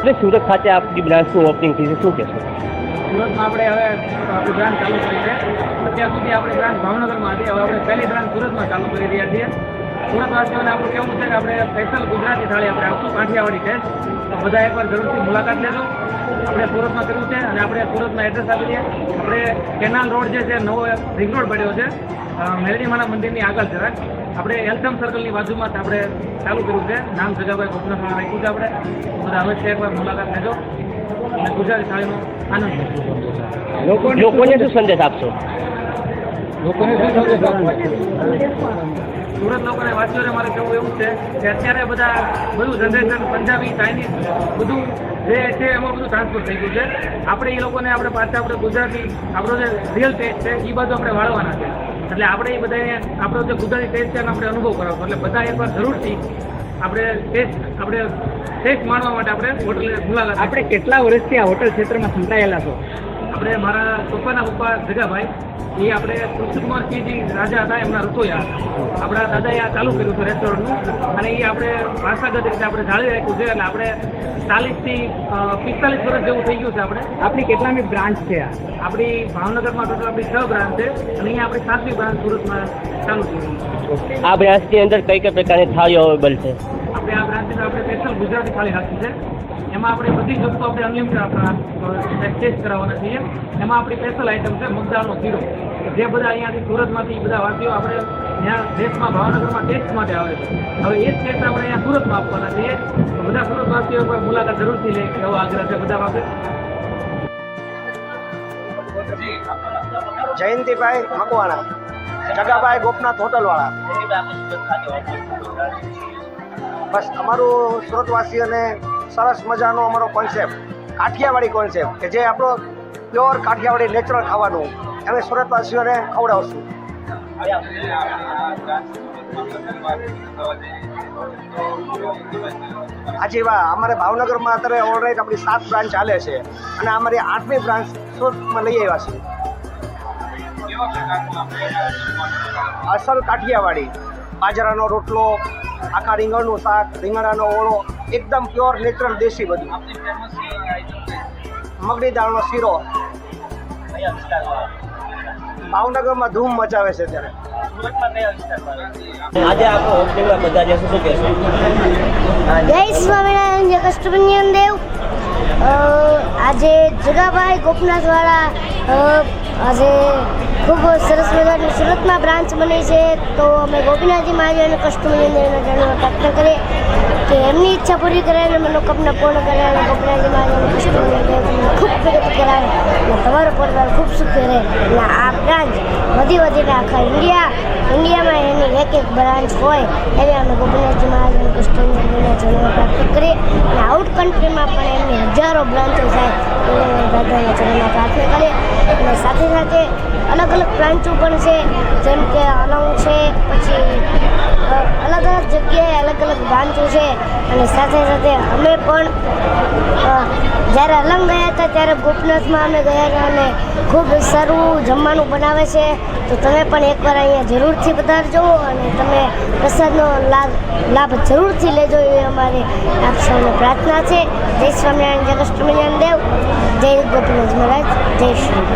આપણે સુરત ખાતે આપની બ્રાન્ચનું ઓપનિંગ થઈ છે. શું કહેશો? સુરતમાં આપણે હવે આપણી બ્રાન્ચ ચાલુ કરી છે. અત્યાર સુધી આપણી બ્રાન્ચ ભાવનગરમાં હતી. હવે આપણે પહેલી બ્રાન્ચ સુરતમાં ચાલુ કરી રહ્યા છીએ. સુરતવાસીઓને આપણું કેવું છે કે આપણે સ્પેશિયલ ગુજરાતી થાળી આપણે આપશું કાઠિયાવાડી છે. તો બધા એકવાર જરૂરથી મુલાકાત લેજો. આપણે સુરતમાં કર્યું છે અને આપણે સુરતમાં એડ્રેસ આપી દઈએ. આપણે કેનાલ રોડ જે છે નવો રિંગ રોડ પડ્યો છે. અ, મેલડીમાના મંદિરની આગળ જરાક. આપણે એલ્થમ સર્કલની બાજુમાં આપણે ચાલુ કર્યું છે. નામ જગાભાઈ ગોપનાથ રાખ્યું છે આપણે. બધા અવશ્ય એકવાર મુલાકાત લેજો. અને ગુજરાતી થાળીનો આનંદ લોકોને શું સંદેશ આપશો? સુરત લોકોને વાંચીઓને મારે કહેવું એવું છે કે અત્યારે બધા બધું જનરેશન પંજાબી ચાઇનીઝ બધું જે છે એમાં બધું ટ્રાન્સફર થઈ ગયું છે. આપણે એ લોકોને આપણે પાછા આપણે ગુજરાતી આપણો જે રિયલ ટેસ્ટ છે એ બધું આપણે વાળવાના છે. એટલે આપણે એ બધાને આપણો જે ગુજરાતી ટેસ્ટ છે એનો આપણે અનુભવ કરાવશો. એટલે બધા એકવાર જરૂરથી આપણે ટેસ્ટ આપણે ટેસ્ટ માણવા માટે આપણે હોટલે મુલાકાત આપણે કેટલા વર્ષથી આ હોટલ ક્ષેત્રમાં સંકળાયેલા છો? આપણે મારા પપ્પાના પપ્પા જગાભાઈ. એ આપણે કૃષ્ણકુમારસિંહજી રાજા હતા એમના રસોયા. આપણા દાદાએ આ ચાલુ કર્યું છે રેસ્ટોરન્ટનું અને એ આપણે વારસાગત રીતે આપણે જાળવી રાખ્યું છે અને આપણે ચાલીસથી પિસ્તાલીસ વર્ષ જેવું થઈ ગયું છે આપણે. આપણી કેટલામી બ્રાન્ચ છે આ? આપણી ભાવનગરમાં ટોટલ આપણી છ બ્રાન્ચ છે અને અહીંયા આપણી સાતમી બ્રાન્ચ સુરતમાં ચાલુ છે. આ બ્રાન્ચની અંદર કઈ કઈ પ્રકારની થાળીઓ અવેલેબલ છે? આપણે આ બ્રાન્ચમાં આપણે સ્પેશિયલ ગુજરાતી થાળી રાખી છે. એમાં આપણે બધી જ વસ્તુ આપણે અનલિમિટેડ આપણા એક્સચેન્જ કરાવવાના છીએ. એમાં આપણી સ્પેશિયલ આઈટમ છે મગદાળનો શીરો જે બધા અહીંયાથી સુરતમાંથી બધા વાસીઓ આપણે ત્યાં દેશમાં, ભાવનગરમાં ટેસ્ટ માટે આવે છે. હવે એ જ ટેસ્ટ આપણે અહીંયા સુરતમાં આપવાના છીએ. બધા સુરતવાસીઓ પર મુલાકાત જરૂરથી લે એવો આગ્રહ છે બધા પાસે જયંતિભાઈ મકવાણા, જગાભાઈ ગોપનાથ હોટલવાળા. બસ, અમારું સુરતવાસીઓને સરસ મજાનો અમારો કોન્સેપ્ટ કાઠિયાવાડી કોન્સેપ્ટ કે જે આપણો પ્યોર કાઠિયાવાડી નેચરલ ખાવાનું. અમે સુરતવાસીઓને ખવડાવશું. હાજી વાહ અમારે ભાવનગરમાં અત્યારે ઓલરાઈટ આપણી સાત બ્રાન્ચ ચાલે છે. અને અમારી આઠમી બ્રાન્ચ સુરતમાં લઈ આવ્યા છે અસલ કાઠિયાવાડી. બાજરાનો રોટલો આખા રીંગણનું શાક રીંગણાનો ઓળો એકદમ પ્યોર નેચરલ દેશી બધું. મગની દાળનો શીરો. ભાવનગરમાં ધૂમ મચાવે છે ત્યારે. આજે આપણો ઓપનિંગમાં બધા જશે શું કહેશો જય સ્વામિનારાયણ જય કષ્ટભંજન દેવ આજે જગાભાઈ ગોપનાથવાળા આજે ખૂબ સરસ મજાની સુરતમાં બ્રાન્ચ બની છે. તો અમે ગોપીનાથજી મહારાજ અને દેવને જાણવા પ્રાર્થના કરીએ કે એમની ઈચ્છા પૂરી કરે અને મનોકામના પૂર્ણ કરે અને ગોપીનાથજી મહારાજ અને કષ્ટભંજન ખૂબ પ્રગતિ કરાવે અને તમારો પરિવાર ખૂબ સુખી રહે. અને આ બ્રાન્ચ. વધી વધીને આખા ઇન્ડિયા, ઇન્ડિયામાં એની એક એક બ્રાન્ચ હોય એવી અમે ગોપીનાથજી મહારાજ અને જન્મ પ્રાપ્ત કરીએ અને આઉટ કન્ટ્રીમાં પણ એમની હજારો બ્રાન્ચો થાય અમે દાદાના ચરણમાં પ્રાર્થના કરીએ. અને સાથે સાથે અલગ અલગ બ્રાન્ચો પણ છે, જેમ કે અલંગ છે, પછી અલગ અલગ જગ્યાએ અલગ અલગ બ્રાન્ચો છે. અને સાથે સાથે અમે પણ જ્યારે અલંગ ગયા હતા ત્યારે ગોપનાથમાં અમે ગયા હતા અને ખૂબ સારું જમવાનું બનાવે છે. તો તમે પણ એકવાર અહીંયા જરૂરથી પધારજો અને તમે પ્રસાદનો લાભ લાભ જરૂરથી લેજો એ અમારી આપ સૌને પ્રાર્થના છે. જય સ્વામિનારાયણ, જય કૃષ્ણ દેવ, જય ગોપીનાથ મહારાજ, જય શ્રી